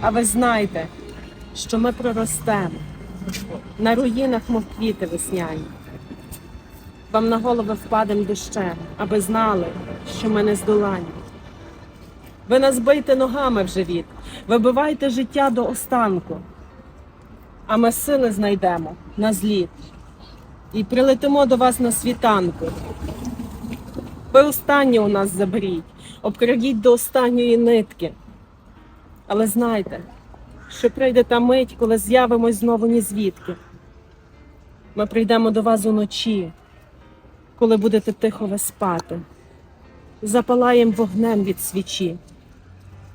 А ви знаєте, що ми проростемо на руїнах, мов квіти весняні. Вам на голови впадем дощем, аби знали, що ми не здолані. Ви нас бийте ногами в живіт, вибивайте життя до останку, а ми сили знайдемо на зліт і прилетимо до вас на світанку. Ви останнє у нас заберіть, обкрадіть до останньої нитки. Але знайте, що прийде та мить, коли з'явимось знову ні звідки. Ми прийдемо до вас уночі, коли будете тихо ви спати. Запалаєм вогнем від свічі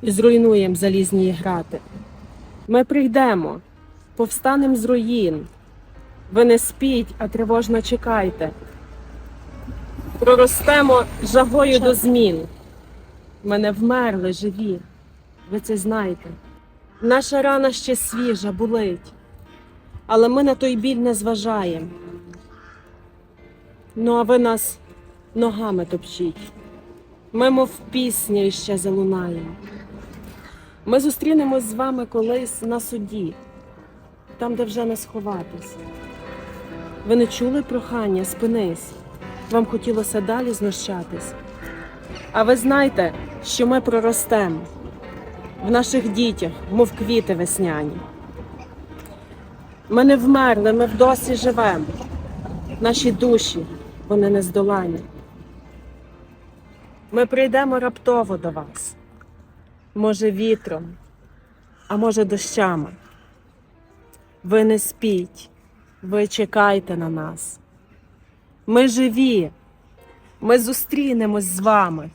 і зруйнуєм залізні грати. Ми прийдемо, повстанем з руїн. Ви не спіть, а тривожно чекайте. Проростемо жагою до змін. Ми не вмерли живі. Ви це знаєте. Наша рана ще свіжа, болить, але ми на той біль не зважаємо. Ну, а ви нас ногами топчіть. Ми, мов пісня, іще залунаємо. Ми зустрінемось з вами колись на суді, там, де вже не сховатись. Ви не чули прохання, спинись. Вам хотілося далі знущатись. А ви знаєте, що ми проростемо в наших дітях, мов квіти весняні. Ми не вмерли, ми вдосі живемо. Наші душі, вони не здолані. Ми прийдемо раптово до вас, може, вітром, а може, дощами. Ви не спіть, ви чекайте на нас. Ми живі, ми зустрінемось з вами.